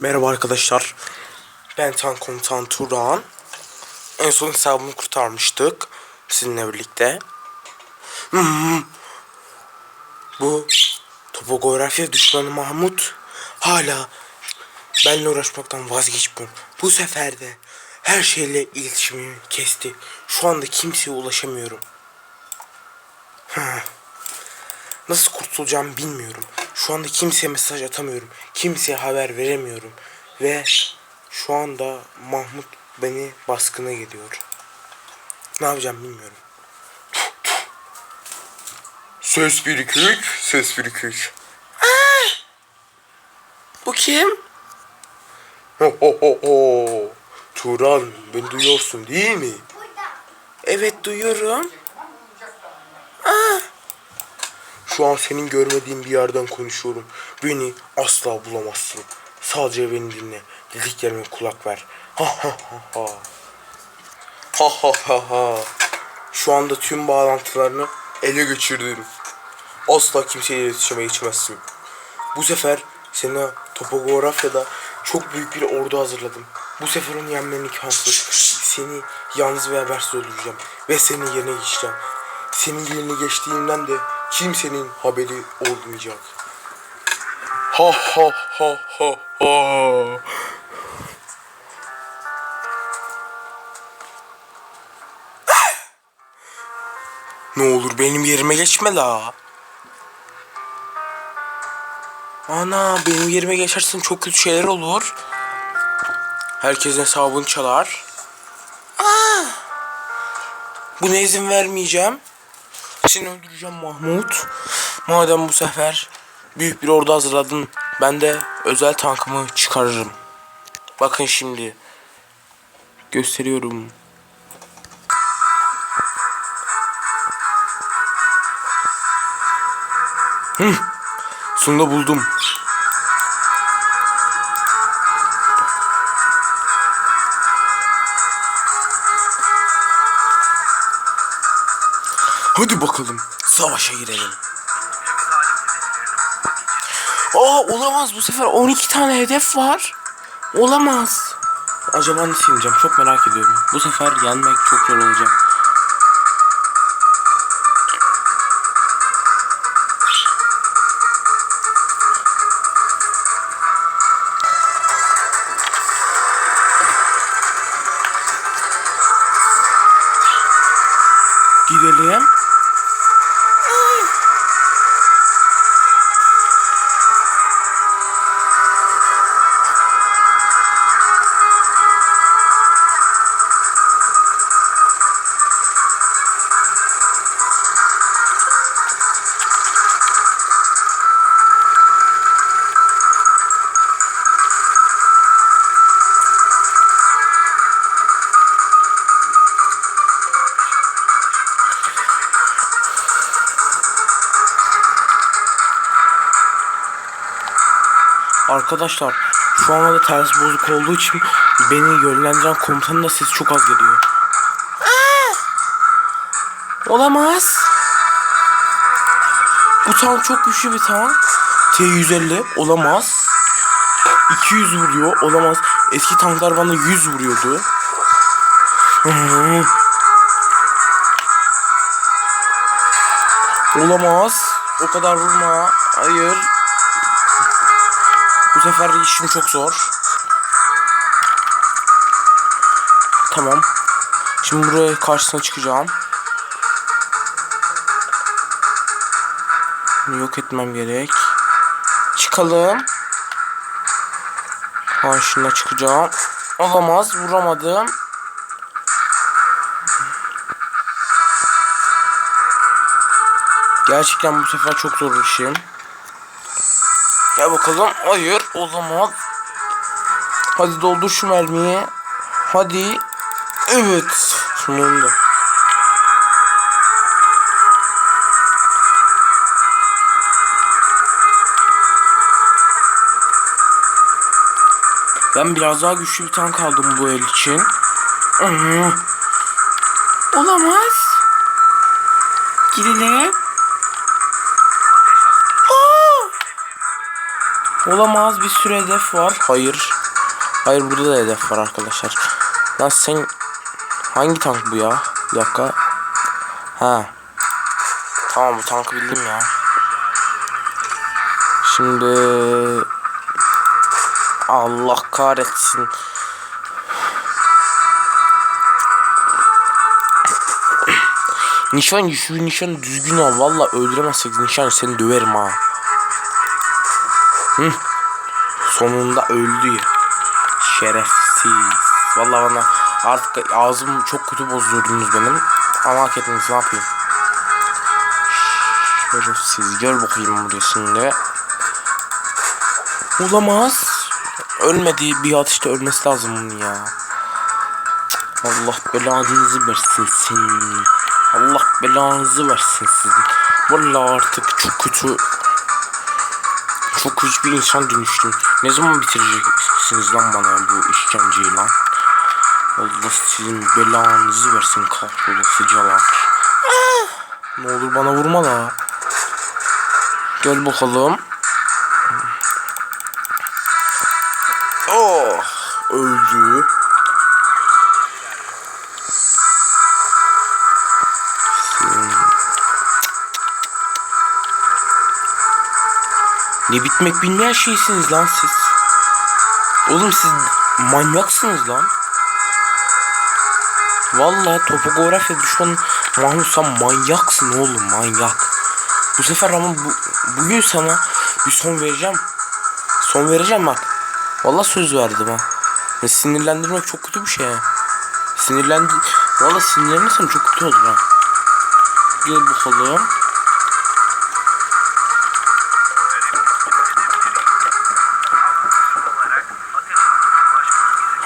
Merhaba arkadaşlar. Ben Tank Komutan Turan. En son hesabımı kurtarmıştık. Sizinle birlikte. Hmm. Bu topografya düşmanı Mahmut hala benimle uğraşmaktan vazgeçmiyor. Bu sefer de her şeyle iletişimimi kesti. Şu anda kimseye ulaşamıyorum. Nasıl kurtulacağımı bilmiyorum. Şu anda kimseye mesaj atamıyorum. Kimseye haber veremiyorum. Ve şu anda Mahmut beni baskına geliyor. Ne yapacağım bilmiyorum. Ses 1 2 3, ses 1 2 3. Bu kim? Ho ho ho ho. Turan, beni duyuyorsun değil mi? Evet duyuyorum. Şu an senin görmediğin bir yerden konuşuyorum. Beni asla bulamazsın. Sadece beni dinle. Dediklerime kulak ver. Ha ha ha ha. Ha ha ha. Şu anda tüm bağlantılarını ele geçirdim. Asla kimseyle iletişime geçemezsin. Bu sefer sana topografyada çok büyük bir ordu hazırladım. Bu sefer onu yenmen imkansız. Seni yalnız ve habersiz öldüreceğim. Ve senin yerine geçeceğim. Senin yerine geçtiğimden de kimsenin haberi olmayacak. Ha ha ha ha ha. Ne olur benim yerime geçme la. Ana benim yerime geçersin çok kötü şeyler olur. Herkesin hesabını çalar. Aa! Buna izin vermeyeceğim. Seni öldüreceğim Mahmut. Madem bu sefer büyük bir ordu hazırladın, ben de özel tankımı çıkarırım. Bakın şimdi. Gösteriyorum. Hı, sonunda buldum. Hadi bakalım savaşa girelim. Aa olamaz bu sefer 12 tane hedef var. Olamaz. Acaba nasıl yeneceğim çok merak ediyorum. Bu sefer yenmek çok zor olacak. Arkadaşlar şu anda da ters bozuk olduğu için beni yönlendiren komutanın da sesi çok az geliyor. Olamaz. Bu tank çok güçlü bir tank. T150 olamaz. 200 vuruyor olamaz. Eski tanklar bana 100 vuruyordu. Olamaz. O kadar vurma. Hayır. Sefer işim çok zor. Tamam. Şimdi buraya karşısına çıkacağım. Yok etmem gerek. Çıkalım. Karşına çıkacağım. Olamaz. Vuramadım. Gerçekten bu sefer çok zor işim. Gel bakalım. Hayır olamaz. Hadi doldur şu mermiyi. Hadi. Evet. Sonunda. Ben biraz daha güçlü bir tank aldım bu el için. Olamaz. Gidelim. Olamaz bir sürü hedef var. Hayır. Hayır burada da hedef var arkadaşlar. Lan sen hangi tank bu ya? Bir dakika. Ha. Tamam bu tankı bildim ya. Şimdi Allah kahretsin. Nişan şu nişan düzgün al. Valla öldüremezsek nişan seni döverim ha. Hı. Sonunda öldü. Şerefsiz. Valla bana artık ağzım çok kötü bozdurdunuz benim. Ama hak ettiniz ne yapayım. Şerefsiz. Gel bakayım buraya şimdi. Olamaz. Ölmedi. Bir atışta ölmesi lazım bunun ya. Allah belanızı versin senin. Allah belanızı versin sizin. Vallahi artık çok kötü çok kötü bir insan dönüştüm. Ne zaman bitireceksiniz lan bana bu işkenceyi lan? Allah sizin belanızı versin kahrolasıcalar. Ne olur bana vurma la. Gel bakalım. Oh öldü. Ne bitmek bilmeyen şeysiniz lan siz. Oğlum siz manyaksınız lan. Vallahi topografya düşman Mahmut sen manyaksın oğlum manyak. Bu sefer ama bu, bugün sana bir son vereceğim. Son vereceğim bak. Vallahi söz verdim ha. Ya sinirlendirmek çok kötü bir şey. Sinirlendi. Vallahi sinirlenirsem çok kötü olur ha. Gel bakalım.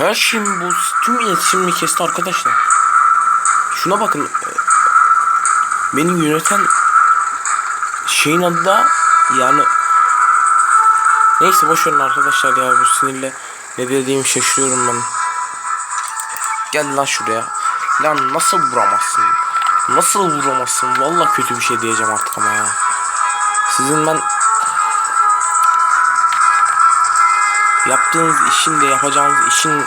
Her şeyim bu tüm iletişimimi kesti arkadaşlar. Şuna bakın. e, Beni yöneten şeyin adı da yani Neyse boş verin arkadaşlar ya bu sinirle ne dediğimi şaşırıyorum ben. Gel lan şuraya. Lan nasıl vuramazsın? Nasıl vuramazsın? Vallahi kötü bir şey diyeceğim artık ama ya. Sizin ben yaptığınız işin de yapacağınız işin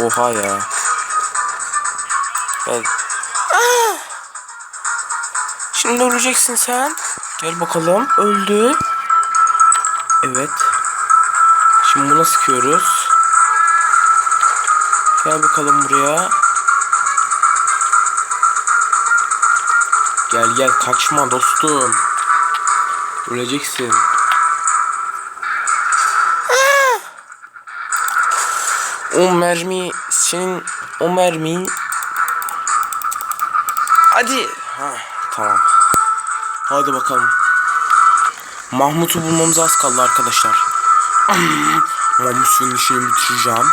oha ya. Ah! Şimdi öleceksin sen. Gel bakalım. Öldü. Evet. Şimdi buna sıkıyoruz. Gel bakalım buraya. Gel gel kaçma dostum. Öleceksin. O mermi senin o mermin Hadi. Ha, tamam. Hadi bakalım. Mahmut'u bulmamız az kaldı arkadaşlar. Mahmut senin işini bitireceğim.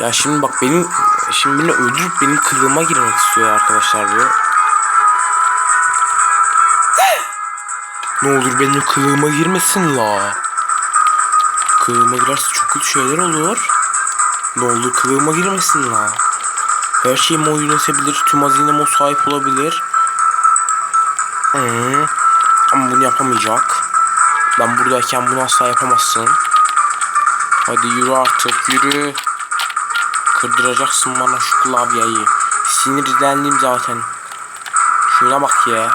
Ya şimdi bak benim şimdi beni öldürüp benim kılığıma girmek istiyor arkadaşlar diyor. ne olur benim kılığıma girmesin la. Kılığıma girerse çok kötü şeyler olur. Ne olur kılığıma girmesin la. Her şeyimi o yönetebilir. Tüm hazineme o sahip olabilir. Hmm. Ama bunu yapamayacak. Ben buradayken bunu asla yapamazsın. Hadi yürü artık yürü. Kırdıracaksın bana şu klavyeyi. Sinirlendim zaten. Şuna bak ya.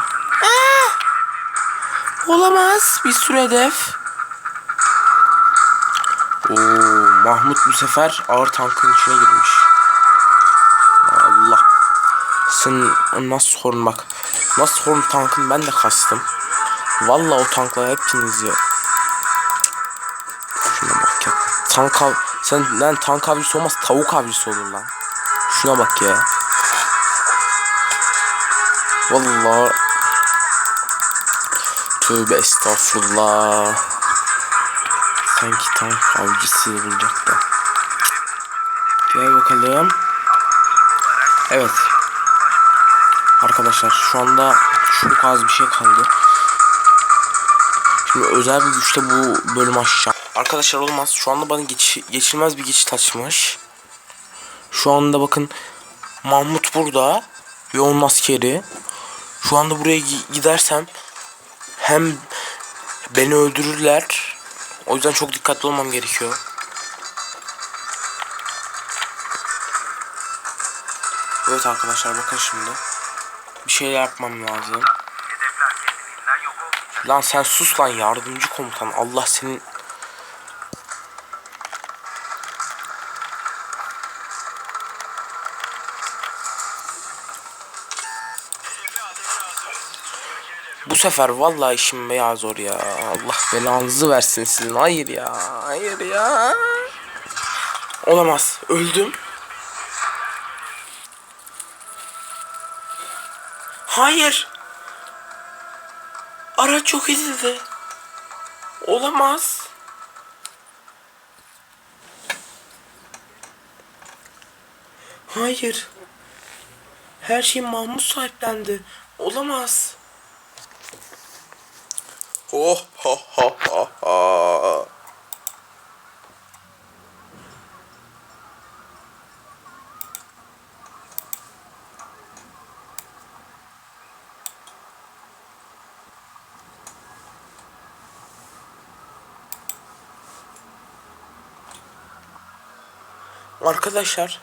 Olamaz. Bir sürü hedef. Oo, Mahmut bu sefer ağır tankın içine girmiş. Allah. Sen nasıl sorun bak. Nasıl sorun tankın ben de kastım. Vallahi o tankla hepinizi. Şuna bak ya. Tank av... Sen lan tank avcısı olmaz tavuk avcısı olur lan. Şuna bak ya. Vallahi Tövbe estağfurullah. Sanki tank avcısı bulacak da. Gel bakalım. Evet. Arkadaşlar şu anda çok az bir şey kaldı. Şimdi özel bir güçle bu bölümü açacağım. Arkadaşlar olmaz. Şu anda bana geç, geçilmez bir geçit açmış. Şu anda bakın Mahmut burada ve onun askeri. Şu anda buraya gi- gidersem hem Beni öldürürler. O yüzden çok dikkatli olmam gerekiyor. Evet arkadaşlar bakın şimdi. Bir şeyler yapmam lazım. Lan sen sus lan yardımcı komutan. Allah senin Bu sefer vallahi işim veya zor ya. Allah belanızı versin sizin. Hayır ya. Hayır ya. Olamaz. Öldüm. Hayır. Araç yok edildi. Olamaz. Hayır. Her şey Mahmut sahiplendi. Olamaz. Oh. Arkadaşlar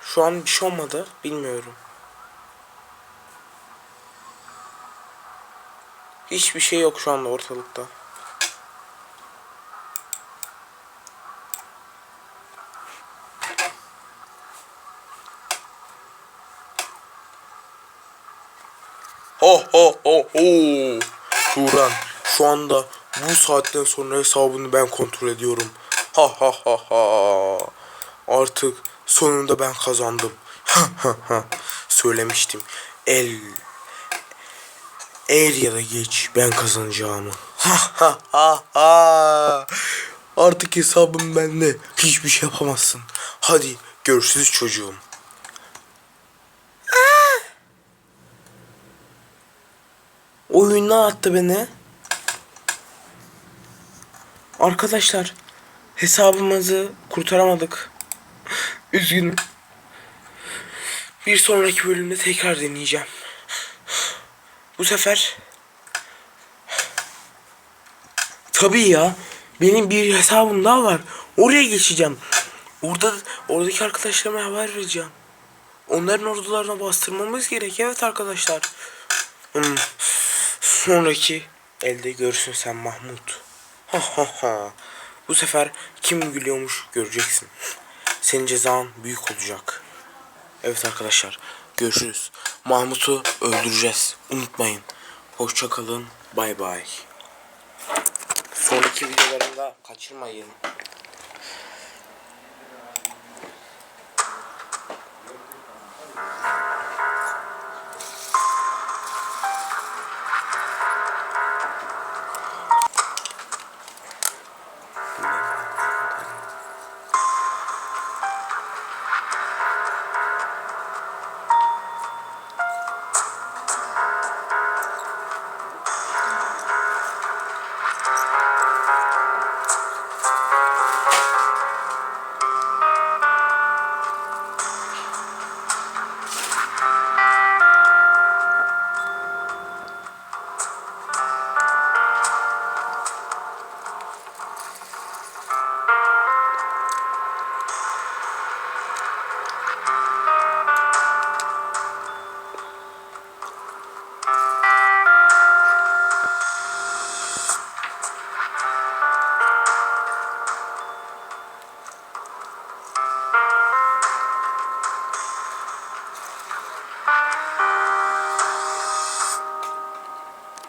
şu an bir şey olmadı bilmiyorum. Hiçbir şey yok şu anda ortalıkta. Ho ho ho ho. Turan şu anda bu saatten sonra hesabını ben kontrol ediyorum. Ha ha ha ha. Artık sonunda ben kazandım. Ha ha ha. Söylemiştim. El Er ya da geç ben kazanacağımı. Ha ha ha. Artık hesabım bende. Hiçbir şey yapamazsın. Hadi görüşürüz çocuğum. Oyundan attı beni. Arkadaşlar hesabımızı kurtaramadık. Üzgünüm. Bir sonraki bölümde tekrar deneyeceğim. Bu sefer Tabii ya. Benim bir hesabım daha var. Oraya geçeceğim. Orada oradaki arkadaşlarıma haber vereceğim. Onların ordularına bastırmamız gerek. Evet arkadaşlar. Hmm. Sonraki elde görsün sen Mahmut. Ha ha ha. Bu sefer kim gülüyormuş göreceksin. Senin cezan büyük olacak. Evet arkadaşlar görüşürüz. Mahmut'u öldüreceğiz. Unutmayın. Hoşça kalın. Bay bay. Sonraki videolarımda kaçırmayın.